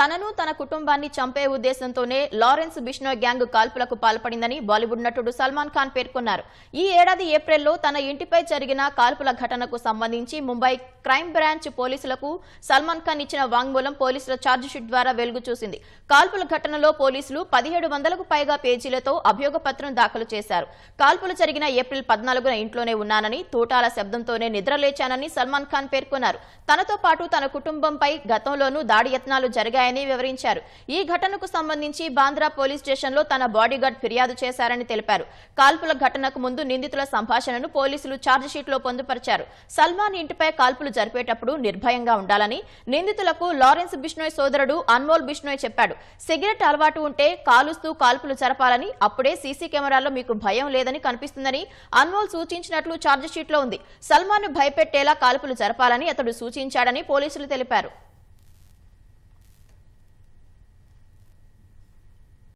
తనను తన కుటుంబాన్ని చంపే ఉద్దేశంతోనే లారెన్స్ బిష్నోయ్ గ్యాంగ్ కాల్పులకు పాల్పడిందని బాలీవుడ్ నటుడు సల్మాన్ ఖాన్ పేర్కొన్నారు. ఈ ఏడాది ఏప్రిల్లో తన ఇంటిపై జరిగిన కాల్పుల ఘటనకు సంబంధించి ముంబై క్రైమ్ బ్రాంచ్ పోలీసులకు సల్మాన్ ఖాన్ ఇచ్చిన వాంగ్మూలం పోలీసుల ఛార్జిషీట్ ద్వారా వెలుగు చూసింది. కాల్పుల ఘటనలో పోలీసులు పదిహేడు వందలకు పైగా పేజీలతో అభియోగ పత్రం దాఖలు చేశారు. కాల్పులు జరిగిన ఏప్రిల్ పద్నాలుగున ఇంట్లోనే ఉన్నానని తూటాల శబ్దంతోనే నిద్రలేచానని సల్మాన్ ఖాన్ పేర్కొన్నారు. తనతో పాటు తన కుటుంబంపై గతంలోనూ దాడి యత్నాలు జరిగాయని వివరించారు. ఈ ఘటనకు సంబంధించి బాంద్రా పోలీస్ స్టేషన్లో తన బాడీగార్డ్ ఫిర్యాదు చేశారని తెలిపారు. కాల్పుల ఘటనకు ముందు నిందితుల సంభాషణను పోలీసులు ఛార్జిషీట్లో పొందుపరిచారు. సల్మాన్ ఇంటిపై కాల్పులు జరిపేటప్పుడు నిర్భయంగా ఉండాలని నిందితులకు లారెన్స్ బిష్నోయ్ సోదరుడు అన్మోల్ బిష్నోయ్ చెప్పాడు. సిగరెట్ అలవాటు ఉంటే కాలుస్తూ కాల్పులు జరపాలని అప్పుడే సీసీ కెమెరాల్లో మీకు భయం లేదని కనిపిస్తుందని అన్మోల్ సూచించినట్లు ఛార్జిషీట్లో ఉంది. సల్మాన్ భయపెట్టేలా కాల్పులు జరపాలని అతడు సూచించాడని పోలీసులు తెలిపారు.